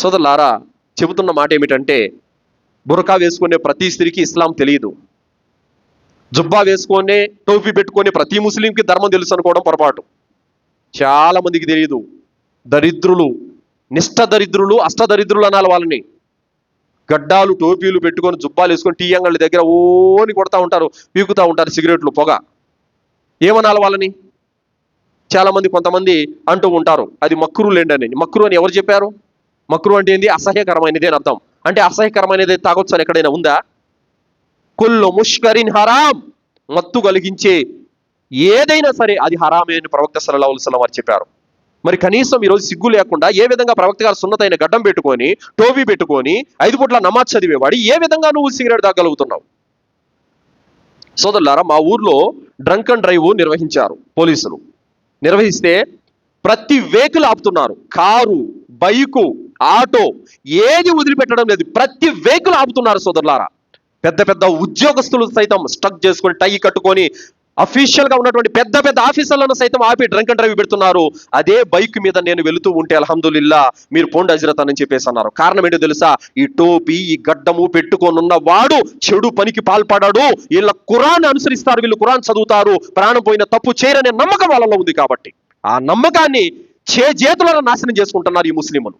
సోదరులారా చెబుతున్న మాట ఏమిటంటే బురకా వేసుకునే ప్రతి స్త్రీకి ఇస్లాం తెలియదు. జుబ్బా వేసుకొని టోపీ పెట్టుకొని ప్రతి ముస్లింకి ధర్మం తెలుసు అనుకోవడం పొరపాటు. చాలామందికి తెలియదు. దరిద్రులు నిష్ట దరిద్రులు అష్ట దరిద్రులు అనాలి వాళ్ళని. గడ్డాలు టోపీలు పెట్టుకొని జుబ్బాలు వేసుకొని టీ అంగళ్ళ దగ్గర ఓని కొడతా ఉంటారు పీకుతూ ఉంటారు సిగరెట్లు పొగ. ఏమనాలి వాళ్ళని? చాలామంది కొంతమంది అంటూ ఉంటారు అది మక్రు లేండి అని. మక్రు అని ఎవరు చెప్పారు? మక్రు అంటే ఏంది? అసహ్యకరమైనది అని అర్థం. అంటే అసహ్యకరమైనది తాగొచ్చు అని ఎక్కడైనా ఉందా? కుల్లు ముష్కరిన్ హరాం. మత్తు కలిగించే ఏదైనా సరే అది హరామే అని ప్రవక్త సలహా అలైహి వారు చెప్పారు. మరి కనీసం ఈరోజు సిగ్గు లేకుండా ఏ విధంగా ప్రవక్త గారు సున్నతైన గడ్డం పెట్టుకొని టోపీ పెట్టుకొని ఐదు పూట్ల నమాజ్ చదివేవాడు ఏ విధంగా నువ్వు సిగరెట్ తాగలుగుతున్నావు సోదరులారా మా ఊర్లో డ్రంక్ అండ్ డ్రైవ్ నిర్వహించారు పోలీసులు. నిర్వహిస్తే ప్రతి వెహికల్ ఆపుతున్నారు. కారు బైకు ఆటో ఏది వదిలిపెట్టడం లేదు. ప్రతి వెహికల్ ఆపుతున్నారు సోదరులారా. పెద్ద పెద్ద ఉద్యోగస్తులు సైతం స్టక్ చేసుకొని టై కట్టుకొని అఫీషియల్గా ఉన్నటువంటి పెద్ద పెద్ద ఆఫీసర్లను సైతం ఆపి డ్రంక్ అండ్ డ్రైవ్ పెడుతున్నారు. అదే బైక్ మీద నేను వెళుతూ ఉంటే అలహందుల్లా మీరు పోండి హజరత్ అని చెప్పేసి అన్నారు. కారణం ఏంటో తెలుసా? ఈ టోపీ ఈ గడ్డము పెట్టుకొనున్న వాడు చెడు పనికి పాల్పడాడు. వీళ్ళ ఖురాన్ అనుసరిస్తారు వీళ్ళు ఖురాన్ చదువుతారు. ప్రాణం పోయిన తప్పు చేయరనే నమ్మకం వాళ్ళలో ఉంది కాబట్టి. ఆ నమ్మకాన్ని చే చేతులను నాశనం చేసుకుంటున్నారు ఈ ముస్లింలు